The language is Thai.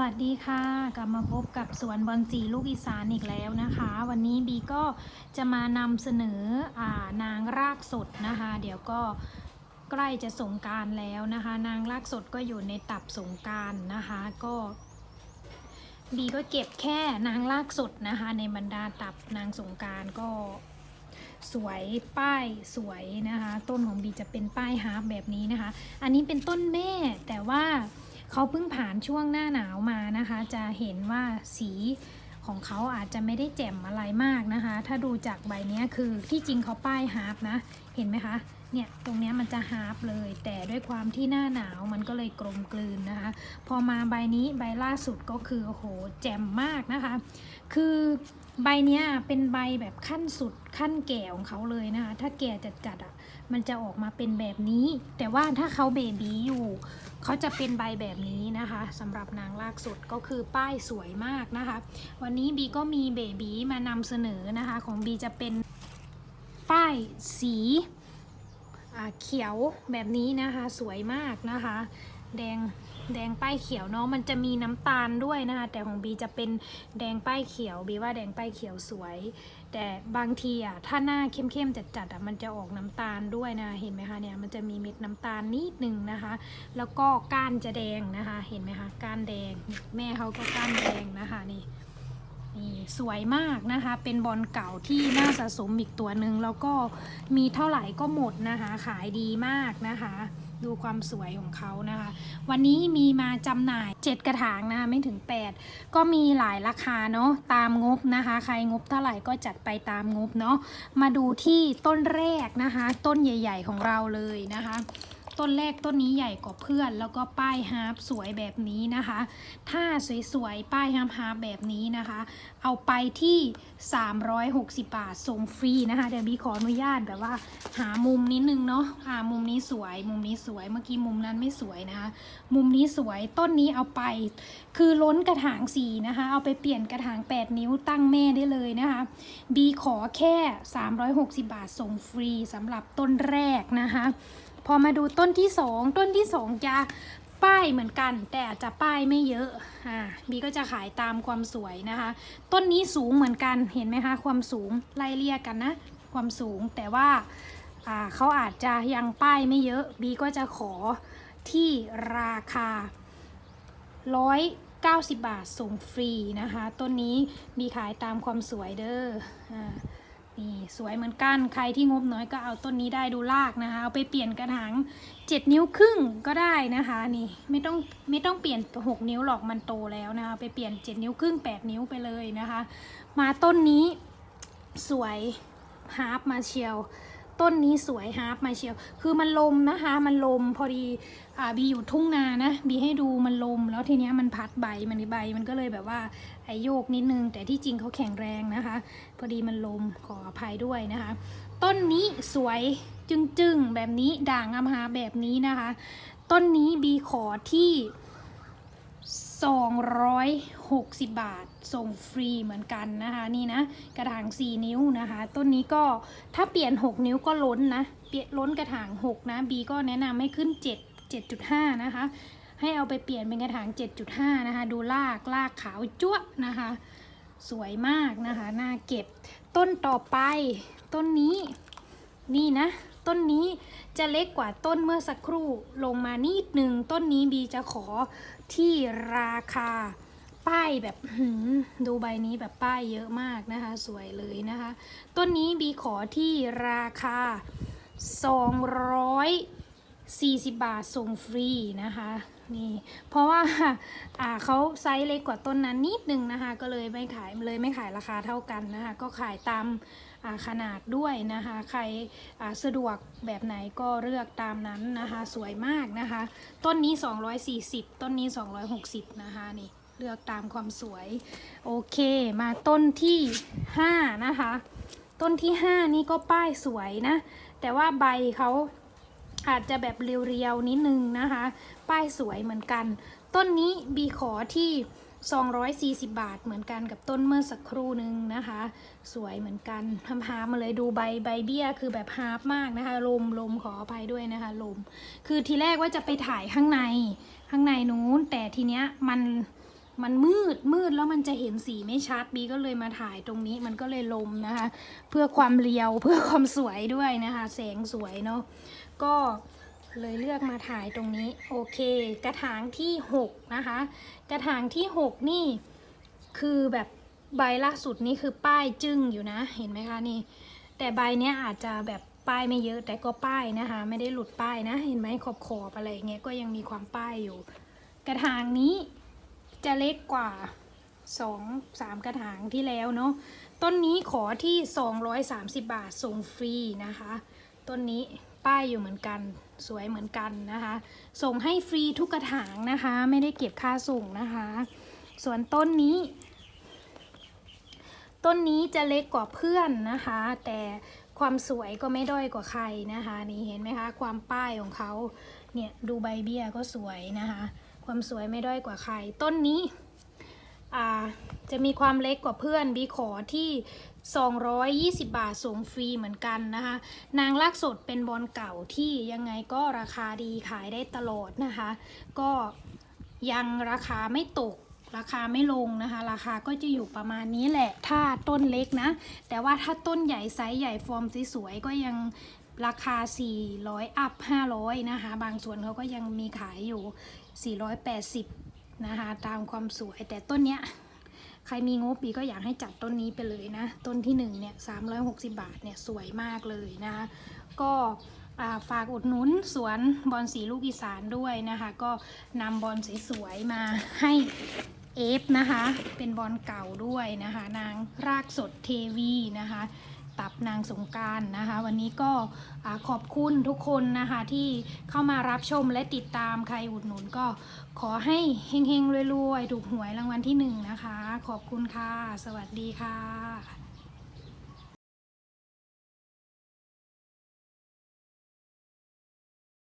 วัสดีค่ะ กลับมาพบกับสวนบอนจีลูกอีสานอีกแล้วนะคะ วันนี้บีก็จะมานำเสนอานางรากสดนะคะ เดี๋ยวก็ใกล้จะสงการแล้วนะคะ นางรากสดก็อยู่ในตับสงการนะคะก็บีก็เก็บแค่นางรากสดนะคะ ในบรรดาตับนางสงการก็สวยป้ายสวยนะคะ ต้นของบีจะเป็นป้ายฮาร์ปแบบนี้นะคะ อันนี้เป็นต้นแม่แต่ว่า เขาเพิ่งผ่านช่วงหน้าหนาวมานะคะ จะเห็นว่าสีของเขาอาจจะไม่ได้แจ่มอะไรมากนะคะ ถ้าดูจากใบนี้คือที่จริงเขาป้ายฮาร์ปนะ เห็นไหมคะ เนี่ยตรงนี้มันจะฮาร์ปเลย แต่ด้วยความที่หน้าหนาวมันก็เลยกลมกลืนนะคะ พอมาใบนี้ใบล่าสุดก็คือโอ้โหแจ่มมากนะคะ คือใบนี้เป็นใบแบบขั้นสุดขั้นแก่ของเขาเลยนะคะ ถ้าแก่จัดๆอะ มันจะออกมาเป็นแบบนี้ แต่ว่าถ้าเขาเบบีอยู่ เขาจะเป็นใบแบบนี้นะคะสำหรับนางลากสุดก็คือป้ายสวยมากนะคะ วันนี้บีก็มีเบบีมานำเสนอนะคะ ของบีจะเป็นป้ายสีเขียวแบบนี้นะคะสวยมากนะคะ แดงแดงป้ายเขียวเนาะมันจะมีน้ำตาลด้วยนะคะ แต่ของบีจะเป็นแดงป้ายเขียวบีว่าแดงป้ายเขียวสวย แต่บางทีอะถ้าหน้าเข้มๆจัดๆอะมันจะออกน้ำตาลด้วยนะเห็นไหมคะเนี่ยมันจะมีเม็ดน้ำตาลนิดนึงนะคะ แล้วก็ก้านจะแดงนะคะ เห็นไหมคะก้านแดง แม่เขาก็ก้านแดงนะคะนี่ นี่สวยมากนะคะ เป็นบอลเก่าที่น่าสะสมอีกตัวหนึ่งแล้วก็มีเท่าไหร่ก็หมดนะคะ ขายดีมากนะคะ ดูความสวยของเขานะคะ วันนี้มีมาจำหน่าย 7 กระถางนะคะไม่ถึง 8 ก็มีหลายราคาเนาะตามงบนะคะ ใครงบเท่าไหร่ก็จัดไปตามงบเนาะมาดูที่ต้นแรกนะคะ ต้นใหญ่ ๆ ของเราเลยนะคะ ต้นแรกต้นนี้ใหญ่กว่าเพื่อน แล้วก็ป้ายฮาร์ปสวยแบบนี้นะคะ ถ้าสวยๆ ป้ายฮาร์ปฮาร์ปแบบนี้นะคะ เอาไปที่ 360 บาทส่งฟรีนะคะ เดี๋ยวบีขออนุญาตแบบว่าหามุมนิดนึงเนาะอ่ามุมนี้สวย มุมนี้สวย เมื่อกี้มุมนั้นไม่สวยนะคะ มุมนี้สวย ต้นนี้เอาไป คือล้นกระถางสีนะคะ เอาไปเปลี่ยนกระถาง 8 นิ้วตั้งแม่ได้เลยนะคะ บีขอแค่ 360 บาทส่งฟรีสำหรับต้นแรกนะคะ พอมาดูต้นที่2ต้นที่2จะป้ายเหมือนกัน แต่อาจจะป้ายไม่เยอะอ่าบีก็จะขายตามความสวยนะคะ ต้นนี้สูงเหมือนกันเห็นไหมคะความสูงไล่เลี่ยกันนะ ความสูงแต่ว่าอ่าเขาอาจจะยังป้ายไม่เยอะบีก็จะขอที่ราคา 190 บาทส่งฟรีนะคะ ต้นนี้มีขายตามความสวยเด้ออ่า นี่สวยเหมือนกัน ใครที่งบน้อยก็เอาต้นนี้ได้ดูลากนะคะ เอาไปเปลี่ยนกระถาง 7 นิ้วครึ่งก็ได้นะคะ นี่ไม่ต้องไม่ต้องเปลี่ยน 6 นิ้วหรอกมันโตแล้วนะคะไปเปลี่ยน 7 นิ้วครึ่ง 8 นิ้วไปเลยนะคะ มาต้นนี้สวยฮาร์ปมาเชียว ต้นนี้สวยฮาร์ปมาเชียว คือมันลมนะคะ มันลมพอดีอ่าบีอยู่ทุ่งนานะ บีให้ดูมันลม แล้วทีเนี้ยมันพัดใบ มันใบ มันก็เลยแบบว่าไอโยกนิดนึง แต่ที่จริงเขาแข็งแรงนะคะ พอดีมันลม ขออภัยด้วยนะคะ ต้นนี้สวยจึงๆ แบบนี้ด่างอำหาแบบนี้นะคะ ต้นนี้บีขอที่ 260 บาท ส่งฟรีเหมือนกันนะคะนี่นะกระถาง 4 นิ้วนะคะ ต้นนี้ก็ถ้าเปลี่ยน 6 นิ้วก็ล้นนะเปลี่ยนล้นกระถาง 6 นะบีก็แนะนำให้ขึ้น 7 7.5 นะคะ ให้เอาไปเปลี่ยนเป็นกระถาง 7.5 นะคะ ดูลากลากขาวจ้วะนะคะ สวยมากนะคะน่าเก็บต้นต่อไป ต้นนี้นี่นะต้นนี้จะเล็กกว่าต้นเมื่อสักครู่ลงมานิดหนึ่งต้นนี้บีจะขอที่ราคา ป้ายแบบดูใบนี้แบบป้ายเยอะมากนะคะ สวยเลยนะคะ ต้นนี้บีขอที่ราคา 240 บาทส่งฟรีนะคะนี่เพราะว่าอ่าเขาไซส์เล็กกว่าต้นนั้นนิดนึงนะคะ ก็เลยไม่ขายเลยไม่ขายราคาเท่ากันนะคะ ก็ขายตามาขนาดด้วยนะคะ ใครสะดวกแบบไหนก็เลือกตามนั้นนะคะ สวยมากนะคะ ต้นนี้ 240 ต้นนี้ 260 นะคะนี่ เลือกตามความสวย โอเค มาต้นที่ 5 นะคะ ต้นที่ 5 นี่ก็ป้ายสวยนะ แต่ว่าใบเขาอาจจะแบบเรียวๆ นิดนึงนะคะ ป้ายสวยเหมือนกัน ต้นนี้บีขอที่ 240 บาทเหมือนกันกับต้นเมื่อสักครู่นึงนะคะ สวยเหมือนกันทำฮามาเลยดูใบใบเบี้ยคือแบบฮาร์ปมากนะคะ ลมลมขออภัยด้วยนะคะ ลม คือทีแรกว่าจะไปถ่ายข้างในข้างในนู้น แต่ทีเนี้ยมัน มันมืดมืดแล้วมันจะเห็นสีไม่ชัดบีก็เลยมาถ่ายตรงนี้มันก็เลยลมนะคะ เพื่อความเรียวเพื่อความสวยด้วยนะคะ แสงสวยเนาะก็เลยเลือกมาถ่ายตรงนี้โอเค กระถางที่ 6 นะคะ กระถางที่ 6 นี่คือแบบใบล่าสุดนี่คือป้ายจึ้งอยู่นะเห็นไหมคะนี่ แต่ใบเนี้ยอาจจะแบบป้ายไม่เยอะแต่ก็ป้ายนะคะ ไม่ได้หลุดป้ายนะ เห็นไหมขอบขอบอะไรอย่างเงี้ยก็ยังมีความป้ายอยู่ กระถางนี้ จะเล็กกว่าสองสามกระถางที่แล้วเนาะต้นนี้ขอที่ 230 บาทส่งฟรีนะคะ ต้นนี้ป้ายอยู่เหมือนกันสวยเหมือนกันนะคะ ส่งให้ฟรีทุกกระถางนะคะ ไม่ได้เก็บค่าส่งนะคะ ส่วนต้นนี้ ต้นนี้จะเล็กกว่าเพื่อนนะคะ แต่ความสวยก็ไม่ด้อยกว่าใครนะคะ นี่เห็นไหมคะ ความป้ายของเขาเนี่ยดูใบเบี้ยก็สวยนะคะ ความสวยไม่ด้อยกว่าใคร ต้นนี้จะมีความเล็กกว่าเพื่อนบีขอที่ 220 บาทส่งฟรีเหมือนกันนะคะ นางลากสดเป็นบอลเก่าที่ยังไงก็ราคาดีขายได้ตลอดนะคะ ก็ยังราคาไม่ตกราคาไม่ลงนะคะ ราคาก็จะอยู่ประมาณนี้แหละ ถ้าต้นเล็กนะ แต่ว่าถ้าต้นใหญ่ไซส์ใหญ่ฟอร์มสวยๆก็ยังราคา 400 อัพ 500 นะคะ บางส่วนเขาก็ยังมีขายอยู่ 480 นะคะ ตามความสวยแต่ต้นเนี้ย ใครมีงบปีก็อยากให้จัดต้นนี้ไปเลยนะ ต้นที่หนึ่งเนี่ย 360 บาท เนี่ย สวยมากเลยนะคะ ก็าฝากอุดหนุนสวนบอลสีลูกอีสานด้วยนะคะ ก็นำบอลสวยๆมาให้เอฟนะคะ เป็นบอลเก่าด้วยนะคะ นางรากสดเทวีนะคะ ตับนางสงการนะคะ วันนี้ก็ขอบคุณทุกคนนะคะที่เข้ามารับชมและติดตามใครอุดหนุนก็ขอให้เฮงๆรวยๆถูกหวยรางวัลที่หนึ่งนะคะ ขอบคุณค่ะ สวัสดีค่ะ